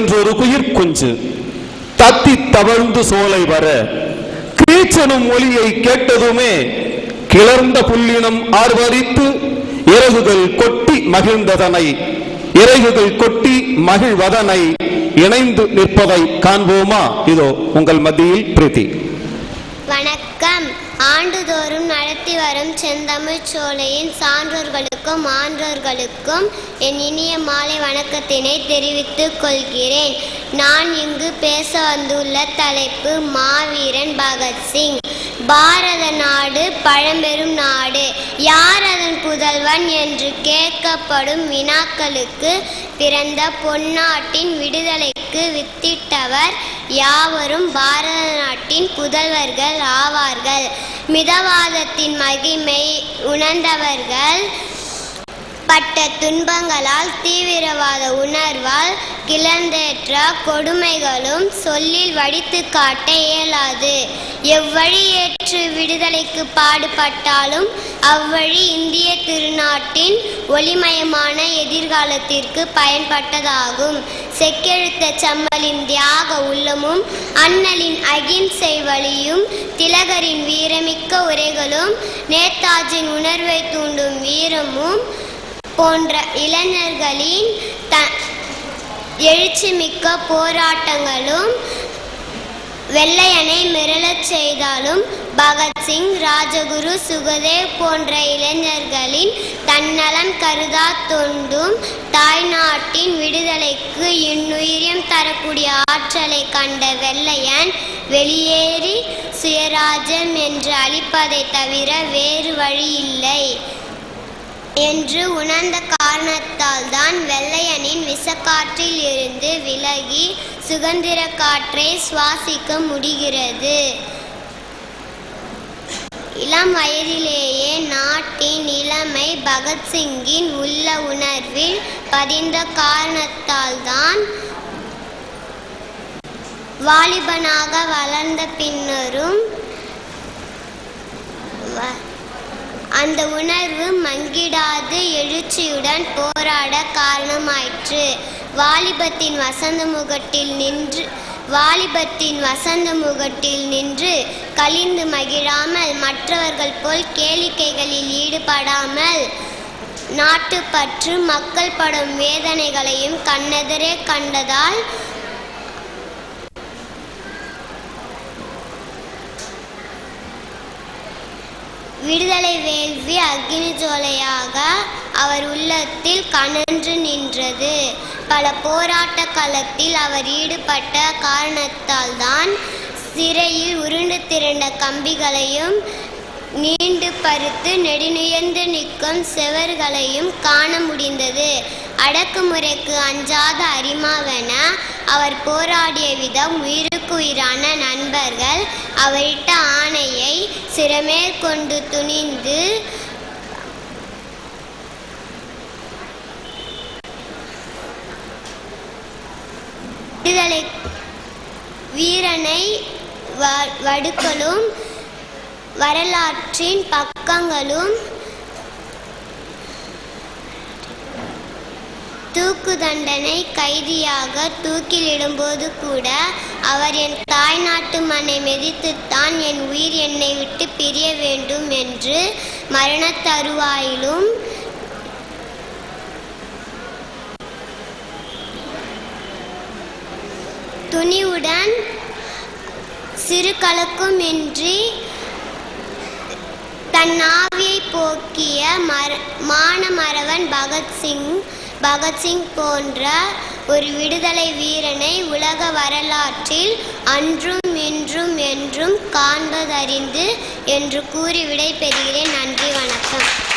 என்றொரு குயிர் குஞ்சு. தத்தி தவழ்ந்து சோலை வர. கீச்சனும் ஒளியை கேட்டதுமே கிளர்ந்த புள்ளினம் ஆர்வரித்து இறகுகள் கொட்டி மகிழ்ந்ததனை. இறகுகள் கொட்டி மகிழ்வதனை. இணைந்து நிற்பதை காண்போமா? இதோ உங்கள் மத்தியில் பிரீத்தி. ஆண்டுதோறும் நடத்தி வரும் செந்தமிழ் சோலையின் சான்றோர்களுக்கும் ஆன்றோர்களுக்கும் என் இனிய மாலை வணக்கத்தினை தெரிவித்துக் கொள்கிறேன். நான் இங்கு பேச வந்துள்ள தலைப்பு மாவீரன் பகத்சிங். பாரத நாடு பழம்பெரும் நாடு. யார் அதன் புதல்வன் என்று கேட்கப்படும் வினாக்களுக்கு பிறந்த பொன்னாட்டின் விடுதலைக்கு வித்திட்டவர் யாவரும் பாரத நாட்டின் புதல்வர்கள் ஆவார்கள். மிதவாதத்தின் மகிமை உணர்ந்தவர்கள் பட்ட துன்பங்களால் தீவிரவாத உணர்வால் கிளந்தேற்ற கொடுமைகளும் சொல்லில் வடித்து காட்ட இயலாது. எவ்வழி ஏற்று விடுதலைக்கு பாடுபட்டாலும் அவ்வழி இந்திய திருநாட்டின் ஒளிமயமான எதிர்காலத்திற்கு பயன்பட்டதாகும். செக்கெழுத்த செம்மலின் தியாக உள்ளமும் அண்ணலின் அகிம்சை வழியும் திலகரின் வீரமிக்க உரைகளும் நேதாஜின் உணர்வை தூண்டும் வீரமும் போன்ற இளைஞர்களின் த எழுச்சிமிக்க போராட்டங்களும் வெள்ளையனை மிரளச் செய்தாலும் பகத்சிங் ராஜகுரு சுகதேவ் போன்ற இளைஞர்களின் தன்னலம் கருதா தொண்டும் தாய்நாட்டின் விடுதலைக்கு இன்னுயிரியம் தரக்கூடிய ஆற்றலை கண்ட வெள்ளையன் வெளியேறி சுயராஜ்யம் என்று அளிப்பதை தவிர வேறு வழியில்லை. என்று உணர்ந்த காரணத்தால் தான் வெள்ளையனின் விசக்காற்றில் இருந்து விலகி சுதந்திர காற்றை சுவாசிக்க முடிகிறது. இளம் வயதிலேயே நாட்டின் இளமை பகத்சிங்கின் உள்ள உணர்வில் பதிந்த காரணத்தால் தான் வாலிபனாக வளர்ந்த பின்னரும் வ- அந்த உணர்வு மங்கிடாது எழுச்சியுடன் போராட காரணமாயிற்று. வாலிபத்தின் வசந்த முகட்டில் நின்று வாலிபத்தின் வசந்த முகட்டில் நின்று கலிந்து மகிழாமல் மற்றவர்கள் போல் கேளிக்கைகளில் ஈடுபடாமல் நாட்டுப்பற்று மக்கள் படும் வேதனைகளையும் கண்ணெதிரே கண்டதால் விடுதலை வேள்வி அக்னி ஜோலையாக அவர் உள்ளத்தில் கனன்று நின்றது. பல போராட்ட களத்தில் அவர் ஈடுபட்ட காரணத்தால் தான் சிறையில் உருண்டு திரண்ட கம்பிகளையும் நீண்டு பருத்து நெடுநுயர்ந்து நிற்கும் செவர்களையும் காண முடிந்தது. அடக்குமுறைக்கு அஞ்சாத அரிமாவென அவர் போராடிய விதம் உயிருக்கு உயிரான நண்பர்கள் அவரிட்ட ஆணையை சிறமேற்கொண்டு துணிந்து விடுதலை வீரனை வடுக்களும் வரலாற்றின் பக்கங்களும் தூக்கு தண்டனை கைதியாக தூக்கிலிடும்போது கூட அவர் என் தாய்நாட்டு மண்ணை மெதித்துத்தான் என் உயிர் என்னை விட்டு பிரிய வேண்டும் என்று மரண தருவாயிலும் துணிவுடன் சிறு கலக்கமின்றி தன் ஆவியை போக்கிய மர மானமரவன் பகத்சிங் பகத்சிங் போன்ற ஒரு விடுதலை வீரனை உலக வரலாற்றில் அன்றும் இன்றும் என்றும் காண்பதறிந்து என்று கூறி விடை பெறுகிறேன் நன்றி வணக்கம்.